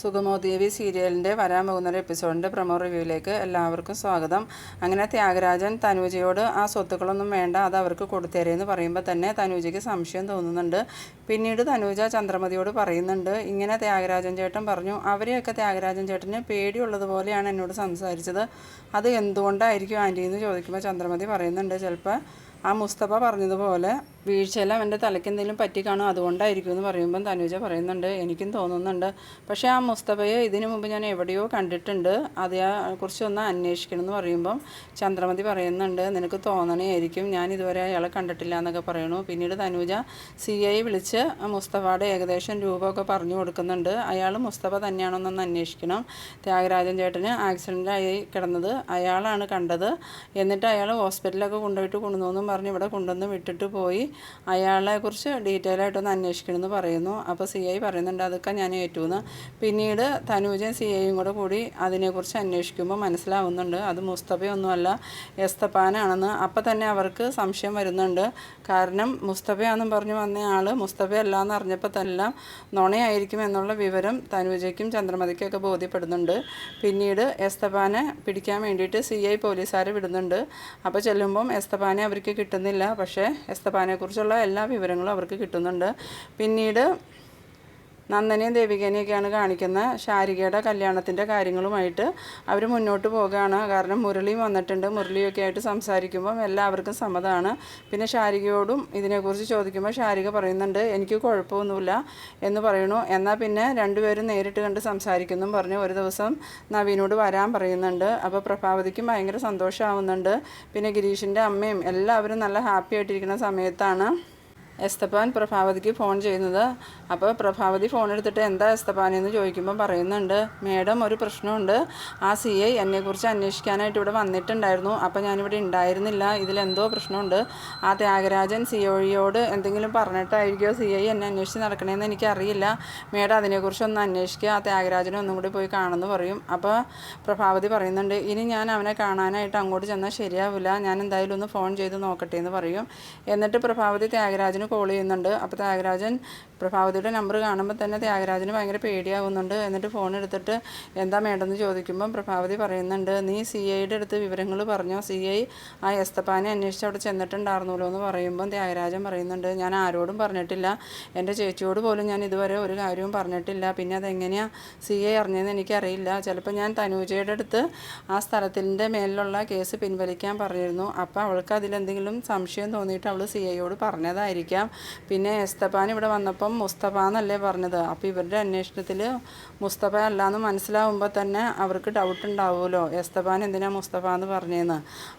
സുഗമോ ദേവി സീരിയലിന്റെ വരാൻ പോകുന്ന ഒരു എപ്പിസോഡിന്റെ പ്രമോ റിവ്യൂവിലേക്ക് എല്ലാവർക്കും സ്വാഗതം. അങ്ങനെ ത്യാഗരാജൻ തനൂജയോട് ആ സ്വത്തുക്കളൊന്നും വേണ്ട അത് അവർക്ക് കൊടുത്തേരെയെന്ന് പറയുമ്പോൾ തന്നെ തനൂജയ്ക്ക് സംശയം തോന്നുന്നുണ്ട്. പിന്നീട് തനൂജ ചന്ദ്രമതിയോട് പറയുന്നുണ്ട് ഇങ്ങനെ ത്യാഗരാജൻ ചേട്ടൻ പറഞ്ഞു അവരെയൊക്കെ ത്യാഗരാജൻ ചേട്ടന് പേടിയുള്ളതുപോലെയാണ് എന്നോട് സംസാരിച്ചത്. അത് എന്തുകൊണ്ടായിരിക്കും ആന്റി എന്ന് ചോദിക്കുമ്പോൾ ചന്ദ്രമതി പറയുന്നുണ്ട് ചിലപ്പോൾ ആ മുസ്തഫ പറഞ്ഞതുപോലെ വീഴ്ചയെല്ലാം എന്റെ തലയ്ക്ക് എന്തെങ്കിലും പറ്റി കാണും അതുകൊണ്ടായിരിക്കും എന്ന് പറയുമ്പം തനുജ പറയുന്നുണ്ട്. എനിക്കും തോന്നുന്നുണ്ട്. പക്ഷേ ആ മുസ്തഫയെ ഇതിനു മുമ്പ് ഞാൻ എവിടെയോ കണ്ടിട്ടുണ്ട്. അതേ കുറിച്ചൊന്ന് അന്വേഷിക്കണം എന്ന് പറയുമ്പം ചന്ദ്രമതി പറയുന്നുണ്ട്. നിനക്ക് തോന്നണേയായിരിക്കും. ഞാൻ ഇതുവരെ അയാളെ കണ്ടിട്ടില്ല എന്നൊക്കെ പറയണു പിന്നീട് തനുജ സി ഐ വിളിച്ച് മുസ്തഫയുടെ ഏകദേശം രൂപമൊക്കെ പറഞ്ഞു കൊടുക്കുന്നുണ്ട്. അയാൾ മുസ്തഫ തന്നെയാണെന്നൊന്ന് അന്വേഷിക്കണം. ത്യാഗരാജൻ ചേട്ടന് ആക്സിഡന്റായി കിടന്നത് അയാളാണ് കണ്ടത്. എന്നിട്ട് അയാൾ ഹോസ്പിറ്റലിലൊക്കെ കൊണ്ടുപോയിട്ട് കൊണ്ടുവന്നു പറഞ്ഞ് ഇവിടെ കൊണ്ടുവന്ന് വിട്ടിട്ട് പോയി. അയാളെക്കുറിച്ച് ഡീറ്റെയിൽ ആയിട്ടൊന്ന് അന്വേഷിക്കണമെന്ന് പറയുന്നു. അപ്പോൾ സി ഐ പറയുന്നുണ്ട് അതൊക്കെ ഞാൻ ഏറ്റുമെന്ന് പിന്നീട് തനൂജൻ സി ഐയും കൂടെ കൂടി അതിനെക്കുറിച്ച് അന്വേഷിക്കുമ്പോൾ മനസ്സിലാവുന്നുണ്ട്. അത് മുസ്തഫയൊന്നുമല്ല എസ്തപ്പാനാണെന്ന്. അപ്പം തന്നെ അവർക്ക് സംശയം വരുന്നുണ്ട്. കാരണം മുസ്തഫയാണെന്നും പറഞ്ഞു വന്ന ആൾ മുസ്തഫയല്ല എന്ന് അറിഞ്ഞപ്പോൾ തന്നെ നുണയായിരിക്കും എന്നുള്ള വിവരം തനൂജയ്ക്കും ചന്ദ്രമതിക്കൊക്കെ ബോധ്യപ്പെടുന്നുണ്ട്. പിന്നീട് എസ്തപ്പാനെ പിടിക്കാൻ വേണ്ടിയിട്ട് സി ഐ പോലീസുകാരെ വിടുന്നുണ്ട്. അപ്പോൾ ചെല്ലുമ്പം എസ്തപ്പാനെ അവർക്ക് കിട്ടുന്നില്ല. പക്ഷേ എസ്തപ്പാനെക്കുറിച്ചുള്ള എല്ലാ വിവരങ്ങളും അവർക്ക് കിട്ടുന്നുണ്ട്. പിന്നീട് നന്ദനെയും ദേവികനെയൊക്കെയാണ് കാണിക്കുന്ന ശാരികയുടെ കല്യാണത്തിന്റെ കാര്യങ്ങളുമായിട്ട് അവർ മുന്നോട്ട് പോവുകയാണ്. കാരണം മുരളിയും വന്നിട്ടുണ്ട്. മുരളിയൊക്കെ ആയിട്ട് സംസാരിക്കുമ്പം എല്ലാവർക്കും സമ്മതമാണ് പിന്നെ ശാരികയോടും ഇതിനെക്കുറിച്ച് ചോദിക്കുമ്പോൾ ശാരിക പറയുന്നുണ്ട് എനിക്ക് കുഴപ്പമൊന്നുമില്ല എന്ന് പറയണു എന്നാൽ പിന്നെ രണ്ടുപേരും നേരിട്ട് കണ്ട് സംസാരിക്കുന്നു പറഞ്ഞു ഒരു ദിവസം നവീനോട് വരാൻ പറയുന്നുണ്ട്. അപ്പോൾ പ്രഭാവതിക്കും ഭയങ്കര സന്തോഷമാവുന്നുണ്ട്. പിന്നെ ഗിരീഷിന്റെ അമ്മയും എല്ലാവരും നല്ല ഹാപ്പി ആയിട്ടിരിക്കുന്ന സമയത്താണ് എസ്തപ്പാൻ പ്രഭാവതിക്ക് ഫോൺ ചെയ്യുന്നത്. അപ്പോൾ പ്രഭാവതി ഫോൺ എടുത്തിട്ട് എന്താ എസ്തപ്പാൻ എന്ന് ചോദിക്കുമ്പോൾ പറയുന്നുണ്ട് മേഡം ഒരു പ്രശ്നമുണ്ട്. ആ സി ഐ എന്നെക്കുറിച്ച് അന്വേഷിക്കാനായിട്ട് ഇവിടെ വന്നിട്ടുണ്ടായിരുന്നു. അപ്പോൾ ഞാനിവിടെ ഉണ്ടായിരുന്നില്ല. ഇതിലെന്തോ പ്രശ്നമുണ്ട്. ആ ത്യാഗരാജൻ സി ഒഴിയോട് എന്തെങ്കിലും പറഞ്ഞിട്ടായിരിക്കുമോ സി ഐ എന്നെ അന്വേഷിച്ച് നടക്കണമെന്ന് എനിക്കറിയില്ല. മേഡം അതിനെക്കുറിച്ച് ഒന്ന് അന്വേഷിക്കുക ആ ത്യാഗരാജനെ ഒന്നും കൂടി പോയി കാണുമെന്ന് പറയും. അപ്പോൾ പ്രഭാവതി പറയുന്നുണ്ട് ഇനി ഞാൻ അവനെ കാണാനായിട്ട് അങ്ങോട്ട് ചെന്നാൽ ശരിയാവില്ല. ഞാൻ എന്തായാലും ഒന്ന് ഫോൺ ചെയ്ത് നോക്കട്ടെ എന്ന് പറയും. എന്നിട്ട് പ്രഭാവതി ത്യാഗരാജന് കോൾ ചെയ്യുന്നുണ്ട്. അപ്പോൾ ത്യാഗരാജൻ പ്രഭാവതിയുടെ നമ്പർ കാണുമ്പോൾ തന്നെ ത്യാഗരാജന് ഭയങ്കര പേടിയാവുന്നുണ്ട്. എന്നിട്ട് ഫോൺ എടുത്തിട്ട് എന്താ വേണ്ടതെന്ന് ചോദിക്കുമ്പം പ്രഭാവതി പറയുന്നുണ്ട് നീ സി ഐയുടെ അടുത്ത് വിവരങ്ങൾ പറഞ്ഞോ? സി ഐ ആ എസ്തപ്പാനെ അന്വേഷിച്ച് അവിടെ ചെന്നിട്ടുണ്ടായിരുന്നല്ലോ എന്ന് പറയുമ്പം ത്യാഗരാജൻ പറയുന്നുണ്ട് ഞാൻ ആരോടും പറഞ്ഞിട്ടില്ല. എന്റെ ചേച്ചിയോട് പോലും ഞാൻ ഇതുവരെ ഒരു കാര്യവും പറഞ്ഞിട്ടില്ല. പിന്നെ അതെങ്ങനെയാണ് സി ഐ അറിഞ്ഞതെന്ന് എനിക്കറിയില്ല. ചിലപ്പോൾ ഞാൻ തനൂജയുടെ അടുത്ത് ആ സ്ഥലത്തിന്റെ മേലിലുള്ള കേസ് പിൻവലിക്കാൻ പറഞ്ഞിരുന്നു. അപ്പോൾ അവൾക്ക് അതിലെന്തെങ്കിലും സംശയം തോന്നിയിട്ട് അവൾ സി ഐയോട് പറഞ്ഞതായിരിക്കാം. പിന്നെ എസ്തപ്പാൻ ഇവിടെ വന്നപ്പം മുസ്തഫ എന്നല്ലേ പറഞ്ഞത്. അപ്പോൾ ഇവരുടെ അന്വേഷണത്തിൽ മുസ്തഫ അല്ല എന്ന് മനസ്സിലാവുമ്പോൾ തന്നെ അവർക്ക് ഡൗട്ട് ഉണ്ടാവുമല്ലോ. എസ്തപ്പാൻ എന്തിനാണ് മുസ്തഫ എന്ന് പറഞ്ഞതെന്ന്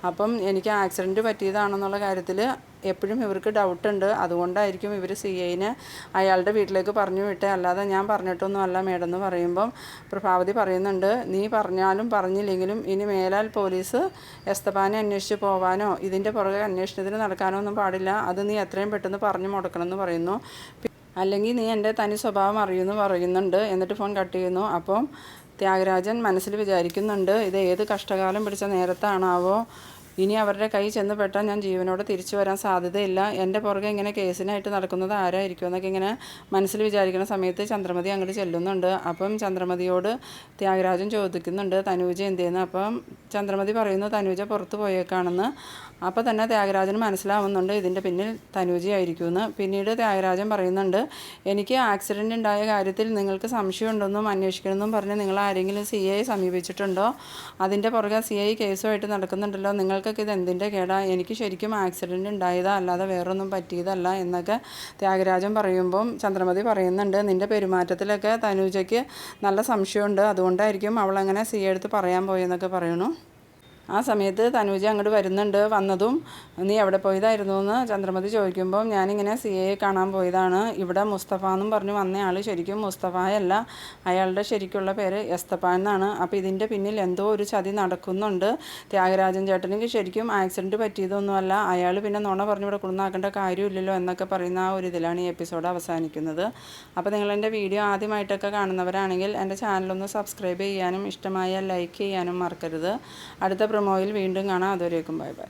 അപ്പം എനിക്ക് ആക്സിഡന്റ് പറ്റിയതാണെന്നുള്ള കാര്യത്തിൽ എപ്പോഴും ഇവർക്ക് ഡൗട്ട് ഉണ്ട്. അതുകൊണ്ടായിരിക്കും ഇവർ സി ഐനെ അയാളുടെ വീട്ടിലേക്ക് പറഞ്ഞു വിട്ടേ. അല്ലാതെ ഞാൻ പറഞ്ഞിട്ടൊന്നും അല്ല മേഡം എന്ന് പറയുമ്പം പ്രഭാവതി പറയുന്നുണ്ട് നീ പറഞ്ഞാലും പറഞ്ഞില്ലെങ്കിലും ഇനി മേലാൽ പോലീസ് എസ്തപാനെ അന്വേഷിച്ച് പോവാനോ ഇതിന്റെ പുറകെ അന്വേഷണത്തിന് നടക്കാനോ ഒന്നും പാടില്ല. അത് നീ എത്രയും പെട്ടെന്ന് പറഞ്ഞു മുടക്കണം എന്ന് പറയുന്നു. അല്ലെങ്കിൽ നീ എന്റെ തനി സ്വഭാവം അറിയുമെന്ന് പറയുന്നുണ്ട്. എന്നിട്ട് ഫോൺ കട്ട് ചെയ്യുന്നു. അപ്പം ത്യാഗരാജൻ മനസ്സിൽ വിചാരിക്കുന്നുണ്ട് ഇത് ഏത് കഷ്ടകാലം പിടിച്ച നേരത്താണാവോ? ഇനി അവരുടെ കൈ ചെന്ന് പെട്ടാൽ ഞാൻ ജീവനോടെ തിരിച്ചു വരാൻ സാധ്യതയില്ല. എന്റെ പുറകെ ഇങ്ങനെ കേസിനായിട്ട് നടക്കുന്നത് ആരായിരിക്കും എന്നൊക്കെ ഇങ്ങനെ മനസ്സിൽ വിചാരിക്കുന്ന സമയത്ത് ചന്ദ്രമതി അങ്ങോട്ട് ചെല്ലുന്നുണ്ട്. അപ്പം ചന്ദ്രമതിയോട് ത്യാഗരാജൻ ചോദിക്കുന്നുണ്ട് തനൂജ ചെയ്യുന്നു അപ്പം ചന്ദ്രമതി പറയുന്നു തനൂജ പുറത്തു പോയേക്കാണെന്ന്. അപ്പോൾ തന്നെ ത്യാഗരാജന് മനസ്സിലാവുന്നുണ്ട് ഇതിന്റെ പിന്നിൽ തനൂജയായിരിക്കുമെന്ന് പിന്നീട് ത്യാഗരാജൻ പറയുന്നുണ്ട് എനിക്ക് ആക്സിഡന്റ് ഉണ്ടായ കാര്യത്തിൽ നിങ്ങൾക്ക് സംശയമുണ്ടെന്നും അന്വേഷിക്കണമെന്നും പറഞ്ഞ് നിങ്ങൾ ആരെങ്കിലും സി ഐ സമീപിച്ചിട്ടുണ്ടോ? അതിന്റെ പുറകെ സി ഐ കേസുമായിട്ട് നടക്കുന്നുണ്ടല്ലോ. നിങ്ങൾക്കൊക്കെ ഇത് എന്തിന്റെ കേടാ? എനിക്ക് ശരിക്കും ആക്സിഡന്റ് ഉണ്ടായതാ അല്ലാതെ വേറൊന്നും പറ്റിയതല്ല എന്നൊക്കെ ത്യാഗരാജൻ പറയുമ്പം ചന്ദ്രമതി പറയുന്നുണ്ട് നിന്റെ പെരുമാറ്റത്തിലൊക്കെ തനൂജയ്ക്ക് നല്ല സംശയമുണ്ട്. അതുകൊണ്ടായിരിക്കും അവളങ്ങനെ സി എടുത്ത് പറയാൻ പോയെന്നൊക്കെ പറയണു. ആ സമയത്ത് തനൂജ അങ്ങോട്ട് വരുന്നുണ്ട് വന്നതും നീ എവിടെ പോയതായിരുന്നു? എന്ന് ചന്ദ്രമതി ചോദിക്കുമ്പോൾ ഞാനിങ്ങനെ സി എയെ കാണാൻ പോയതാണ്. ഇവിടെ മുസ്തഫ എന്നും പറഞ്ഞു വന്നയാൾ ശരിക്കും മുസ്തഫയല്ല അയാളുടെ ശരിക്കുള്ള പേര് എസ്തഫ എന്നാണ്. അപ്പോൾ ഇതിന്റെ പിന്നിൽ എന്തോ ഒരു ചതി നടക്കുന്നുണ്ട്. ത്യാഗരാജൻ ചേട്ടനിക്ക് ശരിക്കും ആക്സിഡന്റ് പറ്റിയതൊന്നുമല്ല. അയാൾ പിന്നെ നുണ പറഞ്ഞു ഇവിടെ കൊണ്ടുവന്നാക്കേണ്ട കാര്യമില്ലല്ലോ എന്നൊക്കെ പറയുന്ന ആ ഒരു ഇതിലാണ് ഈ എപ്പിസോഡ് അവസാനിക്കുന്നത്. അപ്പോൾ നിങ്ങൾ എന്റെ വീഡിയോ ആദ്യമായിട്ടൊക്കെ കാണുന്നവരാണെങ്കിൽ എന്റെ ചാനലൊന്ന് സബ്സ്ക്രൈബ് ചെയ്യാനും ഇഷ്ടമായ ലൈക്ക് ചെയ്യാനും മറക്കരുത്. അടുത്ത പ്രൊമോയിൽ വീണ്ടും കാണാം. അതുവരേക്കും ബൈ ബൈ.